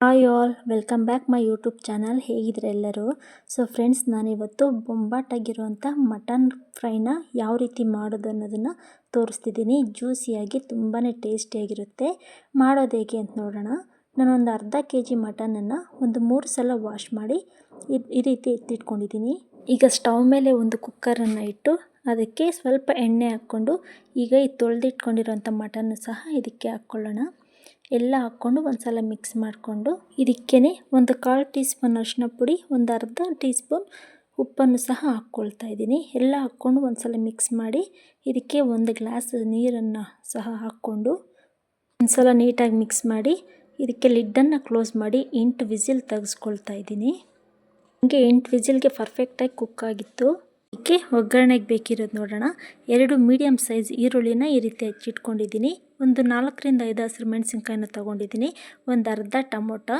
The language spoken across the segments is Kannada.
Hi all, welcome back my YouTube channel. ಹೇಗಿದ್ರೆ ಎಲ್ಲರೂ? ಸೊ ಫ್ರೆಂಡ್ಸ್, ನಾನಿವತ್ತು ಬೊಂಬಾಟಾಗಿರುವಂಥ ಮಟನ್ ಫ್ರೈನ ಯಾವ ರೀತಿ ಮಾಡೋದು ಅನ್ನೋದನ್ನು ತೋರಿಸ್ತಿದ್ದೀನಿ. ಜ್ಯೂಸಿಯಾಗಿ ತುಂಬಾ ಟೇಸ್ಟಿಯಾಗಿರುತ್ತೆ. ಮಾಡೋದು ಹೇಗೆ ಅಂತ ನೋಡೋಣ. ನಾನೊಂದು ಅರ್ಧ ಕೆ ಜಿ ಮಟನನ್ನು ಒಂದು ಮೂರು ಸಲ ವಾಶ್ ಮಾಡಿ ಈ ರೀತಿ ಎತ್ತಿಟ್ಕೊಂಡಿದ್ದೀನಿ. ಈಗ ಸ್ಟವ್ ಮೇಲೆ ಒಂದು ಕುಕ್ಕರನ್ನು ಇಟ್ಟು ಅದಕ್ಕೆ ಸ್ವಲ್ಪ ಎಣ್ಣೆ ಹಾಕ್ಕೊಂಡು ಈಗ ಈ ತೊಳೆದಿಟ್ಕೊಂಡಿರೋಂಥ ಮಟನ್ ಸಹ ಇದಕ್ಕೆ ಹಾಕ್ಕೊಳ್ಳೋಣ. ಎಲ್ಲ ಹಾಕ್ಕೊಂಡು ಒಂದು ಸಲ ಮಿಕ್ಸ್ ಮಾಡಿಕೊಂಡು ಇದಕ್ಕೇ ಒಂದು ಕಾಲು ಟೀ ಸ್ಪೂನ್ ಅರಿಶಿನ ಪುಡಿ, ಒಂದು ಅರ್ಧ ಟೀ ಸ್ಪೂನ್ ಉಪ್ಪನ್ನು ಸಹ ಹಾಕ್ಕೊಳ್ತಾ ಇದ್ದೀನಿ. ಎಲ್ಲ ಹಾಕ್ಕೊಂಡು ಒಂದು ಸಲ ಮಿಕ್ಸ್ ಮಾಡಿ ಇದಕ್ಕೆ ಒಂದು ಗ್ಲಾಸ್ ನೀರನ್ನು ಸಹ ಹಾಕ್ಕೊಂಡು ಒಂದು ಸಲ ನೀಟಾಗಿ ಮಿಕ್ಸ್ ಮಾಡಿ ಇದಕ್ಕೆ ಲಿಡ್ಡನ್ನು ಕ್ಲೋಸ್ ಮಾಡಿ ಎಂಟು ವಿಸಿಲ್ ತೆಗೆಸ್ಕೊಳ್ತಾ ಇದ್ದೀನಿ. ಹಂಗೆ ಎಂಟು ವಿಸಿಲ್ಗೆ ಪರ್ಫೆಕ್ಟಾಗಿ ಕುಕ್ ಆಗಿತ್ತು. ಇದಕ್ಕೆ ಒಗ್ಗರಣೆಗೆ ಬೇಕಿರೋದು ನೋಡೋಣ. ಎರಡು ಮೀಡಿಯಮ್ ಸೈಜ್ ಈರುಳ್ಳಿನ ಈ ರೀತಿ ಹಚ್ಚಿಟ್ಕೊಂಡಿದ್ದೀನಿ. ಒಂದು ನಾಲ್ಕರಿಂದ ಐದು ಹಸಿರು ಮೆಣಸಿನ್ಕಾಯಿನ ತೊಗೊಂಡಿದ್ದೀನಿ. ಒಂದು ಅರ್ಧ ಟೊಮೊಟೊ,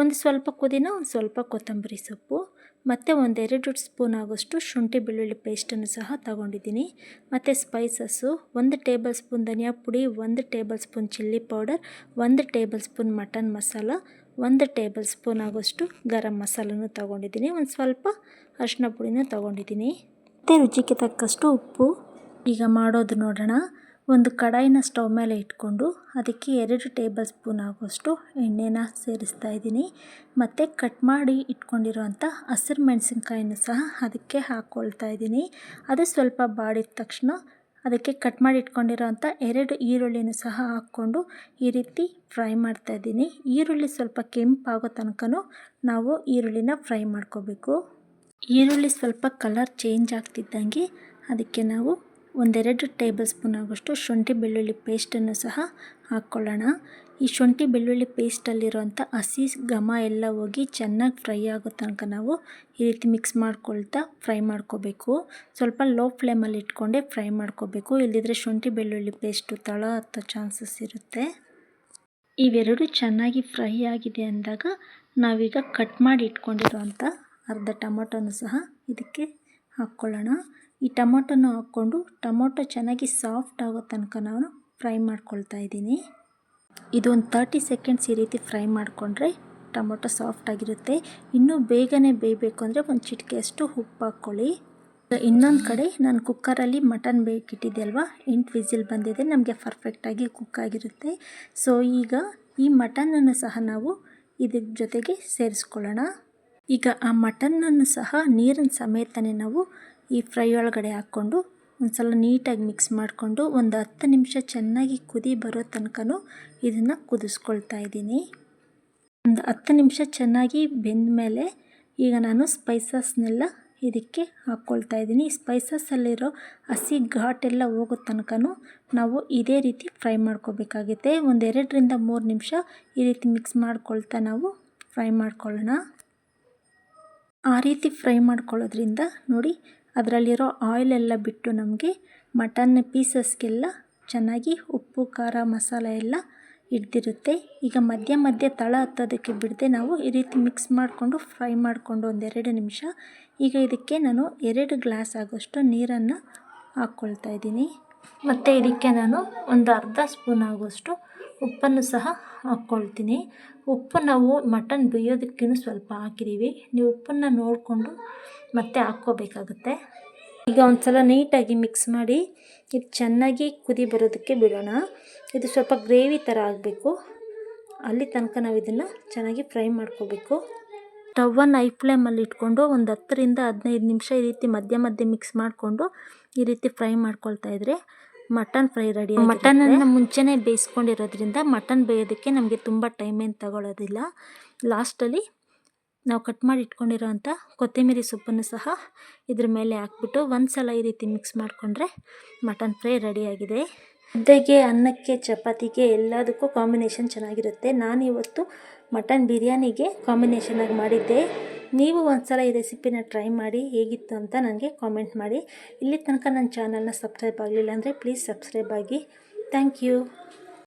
ಒಂದು ಸ್ವಲ್ಪ ಕುದಿನ ಒಂದು ಸ್ವಲ್ಪ ಕೊತ್ತಂಬರಿ ಸೊಪ್ಪು, ಮತ್ತು ಒಂದೆರಡು ಸ್ಪೂನ್ ಆಗೋಷ್ಟು ಶುಂಠಿ ಬೆಳ್ಳುಳ್ಳಿ ಪೇಸ್ಟನ್ನು ಸಹ ತಗೊಂಡಿದ್ದೀನಿ. ಮತ್ತು ಸ್ಪೈಸಸ್ಸು, ಒಂದು ಟೇಬಲ್ ಸ್ಪೂನ್ ಧನಿಯಾ ಪುಡಿ, ಒಂದು ಟೇಬಲ್ ಸ್ಪೂನ್ ಚಿಲ್ಲಿ ಪೌಡರ್, ಒಂದು ಟೇಬಲ್ ಸ್ಪೂನ್ ಮಟನ್ ಮಸಾಲ ಒಂದು ಟೇಬಲ್ ಸ್ಪೂನ್ ಆಗೋಷ್ಟು ಗರಂ ಮಸಾಲನೂ ತೊಗೊಂಡಿದ್ದೀನಿ. ಒಂದು ಸ್ವಲ್ಪ ಅರಿಶಿನ ಪುಡಿನ ತೊಗೊಂಡಿದ್ದೀನಿ. ಮತ್ತು ರುಚಿಗೆ ತಕ್ಕಷ್ಟು ಉಪ್ಪು. ಈಗ ಮಾಡೋದು ನೋಡೋಣ. ಒಂದು ಕಡಾಯಿನ ಸ್ಟವ್ ಮೇಲೆ ಇಟ್ಕೊಂಡು ಅದಕ್ಕೆ ಎರಡು ಟೇಬಲ್ ಸ್ಪೂನ್ ಆಗೋಷ್ಟು ಎಣ್ಣೆನ ಸೇರಿಸ್ತಾ ಇದ್ದೀನಿ. ಮತ್ತು ಕಟ್ ಮಾಡಿ ಇಟ್ಕೊಂಡಿರುವಂಥ ಹಸಿರು ಮೆಣಸಿನ್ಕಾಯಿನೂ ಸಹ ಅದಕ್ಕೆ ಹಾಕ್ಕೊಳ್ತಾ ಇದ್ದೀನಿ. ಅದು ಸ್ವಲ್ಪ ಬಾಡಿದ ತಕ್ಷಣ ಅದಕ್ಕೆ ಕಟ್ ಮಾಡಿ ಇಟ್ಕೊಂಡಿರೋ ಅಂಥ ಎರಡು ಈರುಳ್ಳಿನೂ ಸಹ ಹಾಕ್ಕೊಂಡು ಈ ರೀತಿ ಫ್ರೈ ಮಾಡ್ತಾ ಇದ್ದೀನಿ. ಈರುಳ್ಳಿ ಸ್ವಲ್ಪ ಕೆಂಪಾಗೋ ತನಕ ನಾವು ಈರುಳ್ಳಿನ ಫ್ರೈ ಮಾಡ್ಕೋಬೇಕು. ಈರುಳ್ಳಿ ಸ್ವಲ್ಪ ಕಲರ್ ಚೇಂಜ್ ಆಗ್ತಿದ್ದಂಗೆ ಅದಕ್ಕೆ ನಾವು ಒಂದೆರಡು ಟೇಬಲ್ ಸ್ಪೂನ್ ಆಗೋಷ್ಟು ಶುಂಠಿ ಬೆಳ್ಳುಳ್ಳಿ ಪೇಸ್ಟನ್ನು ಸಹ ಹಾಕ್ಕೊಳ್ಳೋಣ. ಈ ಶುಂಠಿ ಬೆಳ್ಳುಳ್ಳಿ ಪೇಸ್ಟಲ್ಲಿರುವಂಥ ಹಸಿ ಘಮ ಎಲ್ಲ ಹೋಗಿ ಚೆನ್ನಾಗಿ ಫ್ರೈ ಆಗೋ ತನಕ ನಾವು ಈ ರೀತಿ ಮಿಕ್ಸ್ ಮಾಡ್ಕೊಳ್ತಾ ಫ್ರೈ ಮಾಡ್ಕೋಬೇಕು. ಸ್ವಲ್ಪ ಲೋ ಫ್ಲೇಮಲ್ಲಿ ಇಟ್ಕೊಂಡೆ ಫ್ರೈ ಮಾಡ್ಕೋಬೇಕು. ಇಲ್ಲದಿದ್ದರೆ ಶುಂಠಿ ಬೆಳ್ಳುಳ್ಳಿ ಪೇಸ್ಟು ತಳ ಹತ್ತೋ ಚಾನ್ಸಸ್ ಇರುತ್ತೆ. ಇವೆರಡು ಚೆನ್ನಾಗಿ ಫ್ರೈ ಆಗಿದೆ ಅಂದಾಗ ನಾವೀಗ ಕಟ್ ಮಾಡಿ ಇಟ್ಕೊಂಡಿರುವಂಥ ಅರ್ಧ ಟೊಮೊಟೊನು ಸಹ ಇದಕ್ಕೆ ಹಾಕ್ಕೊಳ್ಳೋಣ. ಈ ಟೊಮೊಟೊನ ಹಾಕ್ಕೊಂಡು ಟೊಮೊಟೊ ಚೆನ್ನಾಗಿ ಸಾಫ್ಟ್ ಆಗೋ ತನಕ ನಾನು ಫ್ರೈ ಮಾಡ್ಕೊಳ್ತಾ ಇದ್ದೀನಿ. ಇದೊಂದು ತರ್ಟಿ ಸೆಕೆಂಡ್ಸ್ ಈ ರೀತಿ ಫ್ರೈ ಮಾಡಿಕೊಂಡ್ರೆ ಟೊಮೊಟೊ ಸಾಫ್ಟ್ ಆಗಿರುತ್ತೆ. ಇನ್ನೂ ಬೇಗನೆ ಬೇಯಬೇಕು ಅಂದರೆ ಒಂದು ಚಿಟಿಕೆಯಷ್ಟು ಉಪ್ಪು ಹಾಕ್ಕೊಳ್ಳಿ. ಇನ್ನೊಂದು ಕಡೆ ನಾನು ಕುಕ್ಕರಲ್ಲಿ ಮಟನ್ ಬೇಕಿಟ್ಟಿದ್ದೆ ಅಲ್ವಾ ಎಂಟು ವಿಸಿಲ್ ಬಂದಿದೆ, ನಮಗೆ ಪರ್ಫೆಕ್ಟಾಗಿ ಕುಕ್ ಆಗಿರುತ್ತೆ. ಸೊ ಈಗ ಈ ಮಟನನ್ನು ಸಹ ನಾವು ಇದ್ರ ಜೊತೆಗೆ ಸೇರಿಸ್ಕೊಳ್ಳೋಣ. ಈಗ ಆ ಮಟನನ್ನು ಸಹ ನೀರಿನ ಸಮೇತನೇ ನಾವು ಈ ಫ್ರೈ ಒಳಗಡೆ ಹಾಕ್ಕೊಂಡು ಒಂದು ಸಲ ನೀಟಾಗಿ ಮಿಕ್ಸ್ ಮಾಡಿಕೊಂಡು ಒಂದು ಹತ್ತು ನಿಮಿಷ ಚೆನ್ನಾಗಿ ಕುದಿ ಬರೋ ತನಕ ಇದನ್ನು ಕುದಿಸ್ಕೊಳ್ತಾ ಇದ್ದೀನಿ. ಒಂದು ಹತ್ತು ನಿಮಿಷ ಚೆನ್ನಾಗಿ ಬೆಂದ ಮೇಲೆ ಈಗ ನಾನು ಸ್ಪೈಸಸ್ನೆಲ್ಲ ಇದಕ್ಕೆ ಹಾಕ್ಕೊಳ್ತಾ ಇದ್ದೀನಿ. ಸ್ಪೈಸಸ್ಸಲ್ಲಿರೋ ಹಸಿ ಘಾಟೆಲ್ಲ ಹೋಗೋ ತನಕನೂ ನಾವು ಇದೇ ರೀತಿ ಫ್ರೈ ಮಾಡ್ಕೋಬೇಕಾಗುತ್ತೆ. ಒಂದು ಎರಡರಿಂದ ಮೂರು ನಿಮಿಷ ಈ ರೀತಿ ಮಿಕ್ಸ್ ಮಾಡ್ಕೊಳ್ತಾ ನಾವು ಫ್ರೈ ಮಾಡ್ಕೊಳ್ಳೋಣ. ಆ ರೀತಿ ಫ್ರೈ ಮಾಡ್ಕೊಳ್ಳೋದ್ರಿಂದ ನೋಡಿ ಅದರಲ್ಲಿರೋ ಆಯಿಲೆಲ್ಲ ಬಿಟ್ಟು ನಮಗೆ ಮಟನ್ ಪೀಸಸ್ಗೆಲ್ಲ ಚೆನ್ನಾಗಿ ಉಪ್ಪು, ಖಾರ, ಮಸಾಲೆ ಎಲ್ಲ ಹಿಡ್ದಿರುತ್ತೆ. ಈಗ ಮಧ್ಯ ಮಧ್ಯ ತಳ ಹತ್ತೋದಕ್ಕೆ ಬಿಡದೆ ನಾವು ಈ ರೀತಿ ಮಿಕ್ಸ್ ಮಾಡಿಕೊಂಡು ಫ್ರೈ ಮಾಡಿಕೊಂಡು ಒಂದೆರಡು ನಿಮಿಷ. ಈಗ ಇದಕ್ಕೆ ನಾನು ಎರಡು ಗ್ಲಾಸ್ ಆಗೋಷ್ಟು ನೀರನ್ನು ಹಾಕ್ಕೊಳ್ತಾ ಇದ್ದೀನಿ. ಮತ್ತು ಇದಕ್ಕೆ ನಾನು ಒಂದು ಅರ್ಧ ಸ್ಪೂನ್ ಆಗೋಷ್ಟು ಉಪ್ಪನ್ನು ಸಹ ಹಾಕ್ಕೊಳ್ತೀನಿ. ಉಪ್ಪು ನಾವು ಮಟನ್ ಬೇಯೋದಕ್ಕೂ ಸ್ವಲ್ಪ ಹಾಕಿದ್ದೀವಿ. ನೀವು ಉಪ್ಪನ್ನು ನೋಡಿಕೊಂಡು ಮತ್ತೆ ಹಾಕ್ಕೋಬೇಕಾಗುತ್ತೆ. ಈಗ ಒಂದು ಸಲ ನೀಟಾಗಿ ಮಿಕ್ಸ್ ಮಾಡಿ ಇದು ಚೆನ್ನಾಗಿ ಕುದಿ ಬರೋದಕ್ಕೆ ಬಿಡೋಣ. ಇದು ಸ್ವಲ್ಪ ಗ್ರೇವಿ ಥರ ಆಗಬೇಕು. ಅಲ್ಲಿ ತನಕ ನಾವು ಇದನ್ನು ಚೆನ್ನಾಗಿ ಫ್ರೈ ಮಾಡ್ಕೋಬೇಕು. ಟವನ್ನು ಐ ಫ್ಲೇಮಲ್ಲಿ ಇಟ್ಕೊಂಡು ಒಂದು ಹತ್ತರಿಂದ ಹದಿನೈದು ನಿಮಿಷ ಈ ರೀತಿ ಮಧ್ಯ ಮಧ್ಯೆ ಮಿಕ್ಸ್ ಮಾಡಿಕೊಂಡು ಈ ರೀತಿ ಫ್ರೈ ಮಾಡ್ಕೊಳ್ತಾ ಇದ್ರೆ ಮಟನ್ ಫ್ರೈ ರೆಡಿ ಮಟನನ್ನು ಮುಂಚೆನೇ ಬೇಯಿಸ್ಕೊಂಡಿರೋದ್ರಿಂದ ಮಟನ್ ಬೇಯೋದಕ್ಕೆ ನಮಗೆ ತುಂಬ ಟೈಮ್ ಏನು ತಗೊಳ್ಳೋದಿಲ್ಲ ಲಾಸ್ಟಲ್ಲಿ ನಾವು ಕಟ್ ಮಾಡಿ ಇಟ್ಕೊಂಡಿರೋವಂಥ ಕೊತ್ತಂಬರಿ ಸೊಪ್ಪನ್ನು ಸಹ ಇದ್ರ ಮೇಲೆ ಹಾಕ್ಬಿಟ್ಟು ಒಂದು ಸಲ ಈ ರೀತಿ ಮಿಕ್ಸ್ ಮಾಡಿಕೊಂಡ್ರೆ ಮಟನ್ ಫ್ರೈ ರೆಡಿಯಾಗಿದೆ ಮುದ್ದೆಗೆ, ಅನ್ನಕ್ಕೆ, ಚಪಾತಿಗೆ ಎಲ್ಲದಕ್ಕೂ ಕಾಂಬಿನೇಷನ್ ಚೆನ್ನಾಗಿರುತ್ತೆ. ನಾನಿವತ್ತು ಮಟನ್ ಬಿರಿಯಾನಿಗೆ ಕಾಂಬಿನೇಷನಾಗಿ ಮಾಡಿದ್ದೆ. ನೀವು ಒಂದು ಸಲ ಈ ರೆಸಿಪಿನ ಟ್ರೈ ಮಾಡಿ ಹೇಗಿತ್ತು ಅಂತ ನನಗೆ ಕಾಮೆಂಟ್ ಮಾಡಿ. ಇಲ್ಲಿ ತನಕ ನನ್ನ ಚಾನಲ್ನ ಸಬ್ಸ್ಕ್ರೈಬ್ ಆಗಲಿಲ್ಲ ಅಂದರೆ ಪ್ಲೀಸ್ ಸಬ್ಸ್ಕ್ರೈಬ್ ಆಗಿ. Thank you